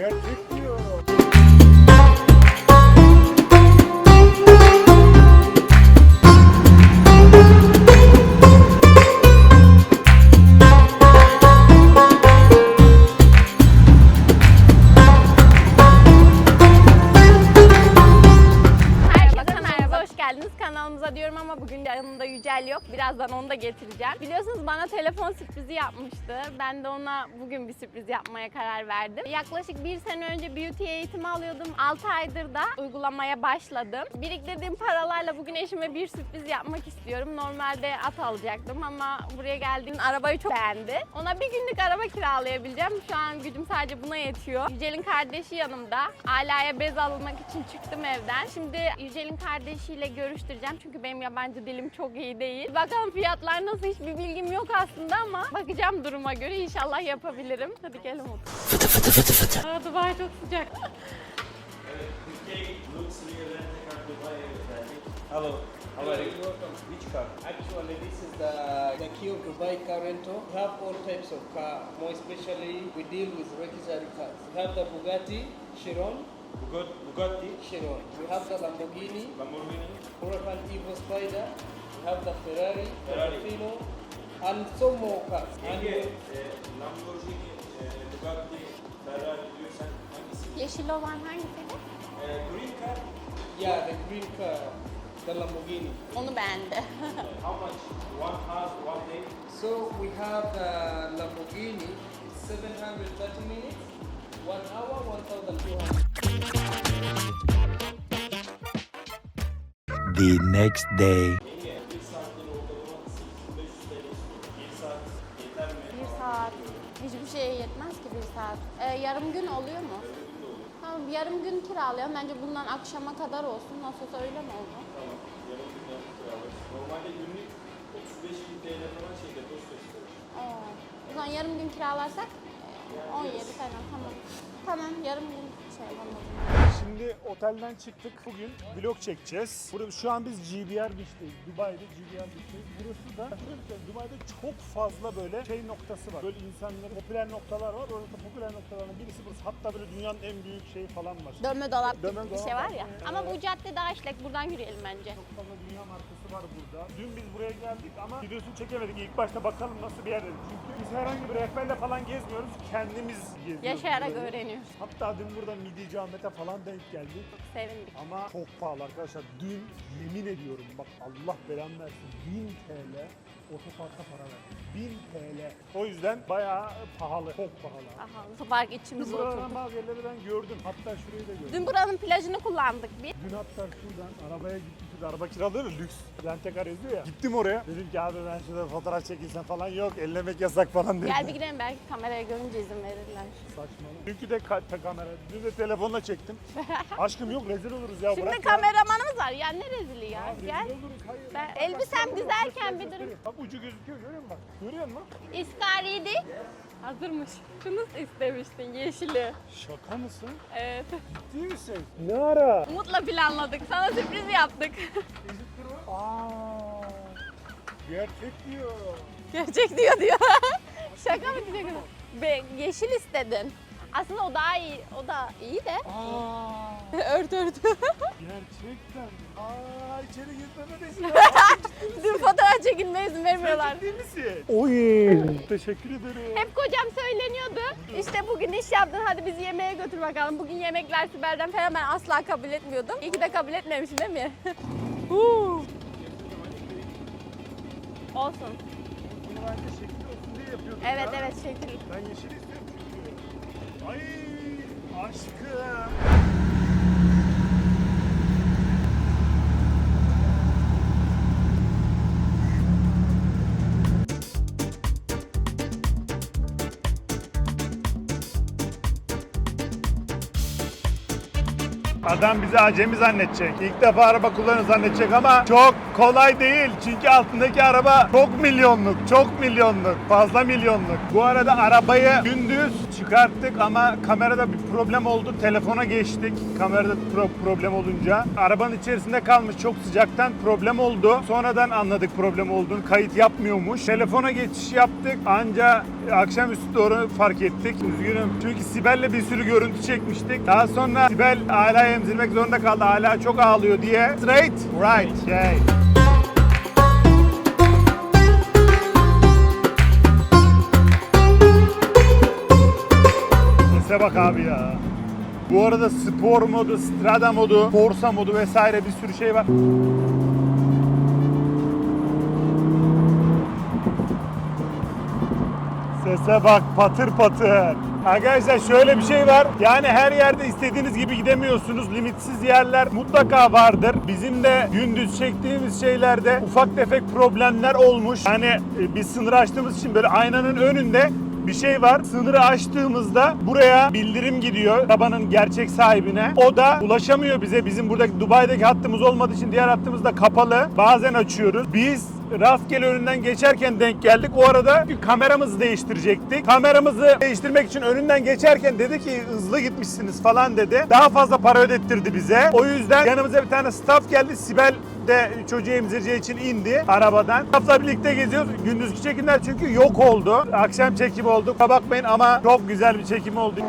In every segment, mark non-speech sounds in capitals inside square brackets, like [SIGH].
Gerçek diyorum. Yücel yok. Birazdan onu da getireceğim. Biliyorsunuz bana telefon sürprizi yapmıştı. Ben de ona bugün bir sürpriz yapmaya karar verdim. Yaklaşık bir sene önce beauty eğitimi alıyordum. 6 aydır da uygulamaya başladım. Biriktirdiğim paralarla bugün eşime bir sürpriz yapmak istiyorum. Normalde at alacaktım ama buraya geldiğimde arabayı çok beğendi. Ona bir günlük araba kiralayabileceğim. Şu an gücüm sadece buna yetiyor. Yücel'in kardeşi yanımda. Ala'ya bez almak için çıktım evden. Şimdi Yücel'in kardeşiyle görüştüreceğim çünkü benim yabancı dilim çok iyi değil. Bakalım fiyatlar nasıl hiçbir bilgim yok aslında ama bakacağım duruma göre inşallah yapabilirim. Hadi gelin otur. Fıtı fıtı fıtı fıtı. Aa, Dubai çok sıcak. Hello, how are you? Welcome. Which car? Actually, this is the, the key of Dubai car rental. We have all types of car. More especially, we deal with luxury cars. We have the Bugatti Chiron. Bugatti, Bugatti, Chiron. We have the Lamborghini Lamborghini, Huracan Evo Spider. We have the Ferrari, eh, eh, Ferrari. Portofino, and some more cars. And Ege, e, Lamborghini, e, Bugatti, Ferrari diyorsan hangisi? Yeşil olan hangisiydi? E, green car, yeah, the green car, the Lamborghini. Onu beğendi. how much? One hour, one day? So we have the Lamborghini. It's 730 minutes. One hour, 1,200. the next day. Ee, yarım gün oluyor mu? Tamam yarım gün kiralayalım. Bence bundan akşama kadar olsun. Nasıl olsa öyle mi oldu? Normalde günlük 35 bin TL falan şeyde dost gösterir. Aa, o zaman yarım gün kiralarsak e, 17 falan tamam. Tamam yarım gün Şimdi otelden çıktık. Bugün vlog çekeceğiz. Burada şu an biz GBR Beach'teyiz. Dubai'de GBR Beach'teyiz. Burası da şöyle söyleyeyim, Dubai'de çok fazla böyle şey noktası var. Böyle insanların popüler noktalar var. Orada popüler noktaların birisi burası. Hatta böyle dünyanın en büyük şeyi falan var. Dönme dolap gibi Dönme bir dolap şey var ya. var. Ama bu cadde daha işlek. Buradan yürüyelim bence. Çok fazla dünya markası var burada. Dün biz buraya geldik ama videosunu çekemedik. İlk başta bakalım nasıl bir yer dedik. Çünkü biz herhangi bir rehberle falan gezmiyoruz. Kendimiz geziyoruz. Yaşayarak burayı. öğreniyoruz. Hatta dün burada Midici Ahmet'e falan denk geldik. Sevindik. Ama çok pahalı arkadaşlar. Dün yemin ediyorum bak Allah belamı versin. 1000 TL otoparka para verdim. 1000 TL. O yüzden bayağı pahalı. Çok pahalı. Aha, otopark içimize Buradan oturdu. bazı yerleri ben gördüm. Hatta şurayı da gördüm. Dün buranın plajını kullandık bir. Dün hatta şuradan arabaya gittim. Şurada araba kiralıyor ya lüks. Rentekar yazıyor ya. Gittim oraya. Dedim ki abi ben şurada fotoğraf çekilsem falan yok. Ellemek yasak falan dedim. Gel bir gidelim belki kameraya görünce izin verirler. Saçmalık. Dünkü de ka- kamera. Dün de telefonla çektim. [LAUGHS] Aşkım yok rezil oluruz ya. Şimdi bırak ya. kameramanımız var. Ya ne rezili ya. Abi, Gel. oluruz, hayır. Ben Bak, elbisem bak, bak, bir gösteriyor. Bak ucu gözüküyor görüyor musun bak? Görüyor musun? İskariydi. Hazırmış. Şunu istemiştin yeşili. Şaka mısın? Evet. Ciddi misin? Ne ara? Umut'la planladık. Sana sürpriz yaptık. Aa, gerçek diyor. Gerçek diyor diyor. [LAUGHS] Şaka mı diyecek? Be, yeşil istedin. Aslında o daha iyi. O da iyi de. Aa, [LAUGHS] ört ört. gerçekten. Aa, içeri gitmeme de izin [LAUGHS] Dün fotoğraf çekilmeye izin vermiyorlar. Ciddi misin? Oy. Teşekkür ederim. Hep kocam söyleniyordu. İşte bugün iş yaptın hadi bizi yemeğe götür bakalım. Bugün yemekler Sibel'den falan ben asla kabul etmiyordum. İyi ki de kabul etmemişim değil mi? [LAUGHS] Huu. Olsun. Bunu bence şekil olsun diye yapıyordum Evet ya. evet şekil. Ben yeşil istiyorum. Ay aşkım. Adam bizi acemi zannedecek. İlk defa araba kullanır zannedecek ama çok kolay değil. Çünkü altındaki araba çok milyonluk, çok milyonluk, fazla milyonluk. Bu arada arabayı gündüz çıkarttık ama kamerada bir problem oldu. Telefona geçtik. Kamerada pro- problem olunca. Arabanın içerisinde kalmış çok sıcaktan problem oldu. Sonradan anladık problem olduğunu. Kayıt yapmıyormuş. Telefona geçiş yaptık. Anca akşamüstü doğru fark ettik. Üzgünüm. Çünkü Sibel'le bir sürü görüntü çekmiştik. Daha sonra Sibel hala emzirmek zorunda kaldı. Hala çok ağlıyor diye. Straight, right, okay. Bak abi ya. Bu arada spor modu, strada modu, Forza modu vesaire bir sürü şey var. Sese bak patır patır. Arkadaşlar şöyle bir şey var. Yani her yerde istediğiniz gibi gidemiyorsunuz. Limitsiz yerler mutlaka vardır. Bizim de gündüz çektiğimiz şeylerde ufak tefek problemler olmuş. Yani e, biz sınır açtığımız için böyle aynanın önünde bir şey var. Sınırı aştığımızda buraya bildirim gidiyor arabanın gerçek sahibine. O da ulaşamıyor bize. Bizim buradaki Dubai'deki hattımız olmadığı için diğer hattımız da kapalı. Bazen açıyoruz. Biz rastgele önünden geçerken denk geldik. O arada kameramızı değiştirecektik. Kameramızı değiştirmek için önünden geçerken dedi ki hızlı gitmişsiniz falan dedi. Daha fazla para ödettirdi bize. O yüzden yanımıza bir tane staff geldi. Sibel de çocuğu emzireceği için indi arabadan. Staff'la birlikte geziyoruz. Gündüzki çekimler çünkü yok oldu. Akşam çekim oldu. Bakmayın ama çok güzel bir çekim oldu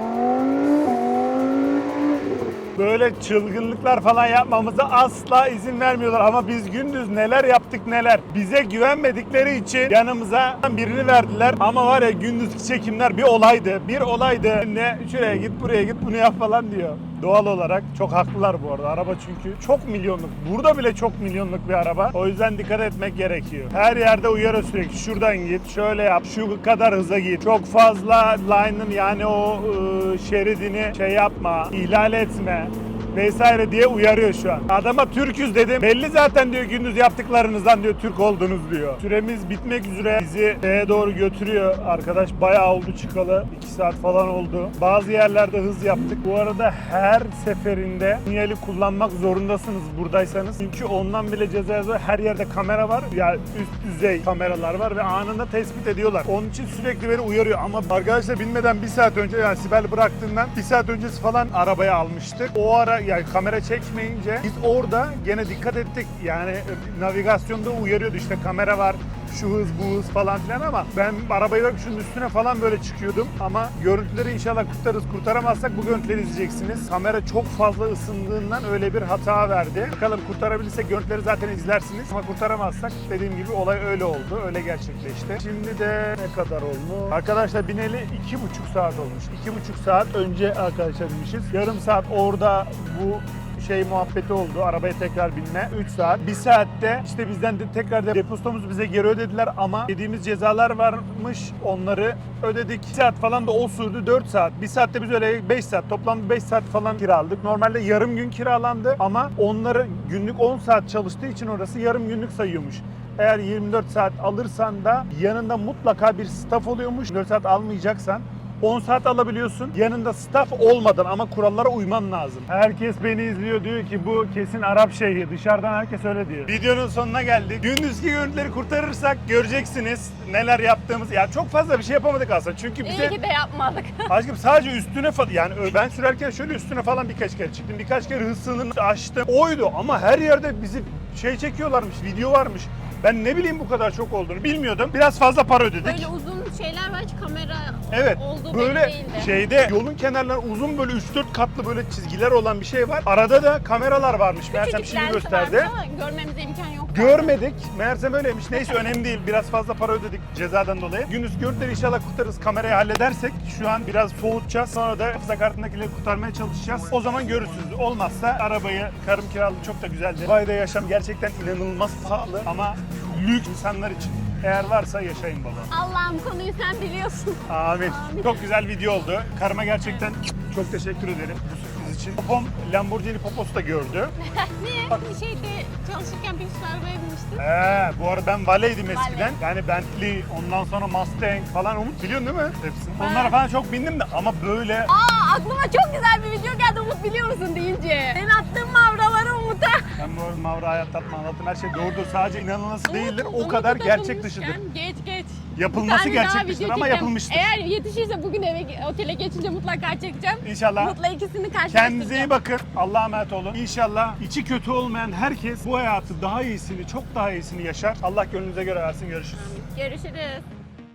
böyle çılgınlıklar falan yapmamıza asla izin vermiyorlar. Ama biz gündüz neler yaptık neler. Bize güvenmedikleri için yanımıza birini verdiler. Ama var ya gündüzki çekimler bir olaydı. Bir olaydı. Ne şuraya git buraya git bunu yap falan diyor. Doğal olarak çok haklılar bu arada. Araba çünkü çok milyonluk. Burada bile çok milyonluk bir araba. O yüzden dikkat etmek gerekiyor. Her yerde uyarı sürekli. Şuradan git, şöyle yap, şu kadar hıza git. Çok fazla line'ın yani o ıı, şeridini şey yapma, ihlal etme vesaire diye uyarıyor şu an. Adama Türküz dedim. Belli zaten diyor gündüz yaptıklarınızdan diyor Türk oldunuz diyor. Süremiz bitmek üzere. Bizi şeye doğru götürüyor. Arkadaş bayağı oldu çıkalı. 2 saat falan oldu. Bazı yerlerde hız yaptık. Bu arada her seferinde sinyali kullanmak zorundasınız buradaysanız. Çünkü ondan bile ceza yazıyor. Her yerde kamera var. Ya üst düzey kameralar var ve anında tespit ediyorlar. Onun için sürekli beni uyarıyor ama arkadaşlar bilmeden bir saat önce yani Sibel bıraktığından bir saat öncesi falan arabaya almıştık. O ara yani kamera çekmeyince biz orada gene dikkat ettik. Yani navigasyonda uyarıyordu işte kamera var şu hız bu hız falan filan ama ben arabayı bak şunun üstüne falan böyle çıkıyordum ama görüntüleri inşallah kurtarırız kurtaramazsak bu görüntüleri izleyeceksiniz. Kamera çok fazla ısındığından öyle bir hata verdi. Bakalım kurtarabilirsek görüntüleri zaten izlersiniz ama kurtaramazsak dediğim gibi olay öyle oldu öyle gerçekleşti. Şimdi de ne kadar olmuş? Arkadaşlar bineli iki buçuk saat olmuş. İki buçuk saat önce arkadaşlar binmişiz. Yarım saat orada bu şey muhabbeti oldu. Arabaya tekrar binme. 3 saat. 1 saatte işte bizden de tekrar da depostomuzu bize geri ödediler ama yediğimiz cezalar varmış. Onları ödedik. 2 saat falan da o sürdü. 4 saat. 1 saatte biz öyle 5 saat. Toplam 5 saat falan kiraladık. Normalde yarım gün kiralandı ama onları günlük 10 saat çalıştığı için orası yarım günlük sayıyormuş. Eğer 24 saat alırsan da yanında mutlaka bir staff oluyormuş. 24 saat almayacaksan 10 saat alabiliyorsun. Yanında staff olmadan ama kurallara uyman lazım. Herkes beni izliyor diyor ki bu kesin Arap şeyhi. Dışarıdan herkes öyle diyor. Videonun sonuna geldik. Gündüzki görüntüleri kurtarırsak göreceksiniz neler yaptığımız. Ya çok fazla bir şey yapamadık aslında. Çünkü bize İyi ki de yapmadık. [LAUGHS] Aşkım sadece üstüne falan yani ben sürerken şöyle üstüne falan birkaç kere çıktım. Birkaç kere hız sınırını aştım. Oydu ama her yerde bizi şey çekiyorlarmış, video varmış. Ben ne bileyim bu kadar çok olduğunu bilmiyordum. Biraz fazla para ödedik. Böyle uzun şeyler var hiç kamera Evet. olduğu Böyle belli değildi. şeyde yolun kenarlarında uzun böyle 3-4 katlı böyle çizgiler olan bir şey var. Arada da kameralar varmış. Meğersem şimdi lensi gösterdi. varmış ama görmemize imkan yok. Görmedik. Meğersem öyleymiş. Neyse önemli değil. Biraz fazla para ödedik cezadan dolayı. Gündüz görüntüleri inşallah kurtarırız. Kamerayı halledersek şu an biraz soğutacağız. Sonra da hafıza kartındakileri kurtarmaya çalışacağız. O zaman görürsünüz. Olmazsa arabayı karım kiraladı çok da güzeldi. Dubai'de yaşam gerçekten inanılmaz pahalı ama lüks insanlar için. Eğer varsa yaşayın baba. Allah'ım konuyu sen biliyorsun. Amin. Amin. Çok güzel video oldu. Karıma gerçekten çok teşekkür ederim bu sürpriz için. Popom Lamborghini Poposu da gördü. [LAUGHS] Niye? Bir şeyde çalışırken bir sürü arabaya binmiştin. He, bu arada ben valeydim eskiden. Yani Bentley, ondan sonra Mustang falan Umut biliyorsun değil mi? Hepsini. Onlara falan çok bindim de ama böyle Aa aklıma çok güzel bir video geldi Umut biliyor musun deyince. Senin attığın mavraları Umut Umut'a. Ben bu arada Mavra hayat tatma anlattığım her şey doğrudur. Sadece inanılması değildir. O Umut, kadar da gerçek bulmuşken dışıdır. Geç geç. Yapılması Bir tane daha gerçek video dışıdır ama çekeceğim. yapılmıştır. Eğer yetişirse bugün eve otele geçince mutlaka çekeceğim. İnşallah. Umut'la ikisini karşılaştıracağım. Kendinize iyi bakın. Allah'a emanet olun. İnşallah içi kötü olmayan herkes bu hayatı daha iyisini, çok daha iyisini yaşar. Allah gönlünüze göre versin. Görüşürüz. Görüşürüz.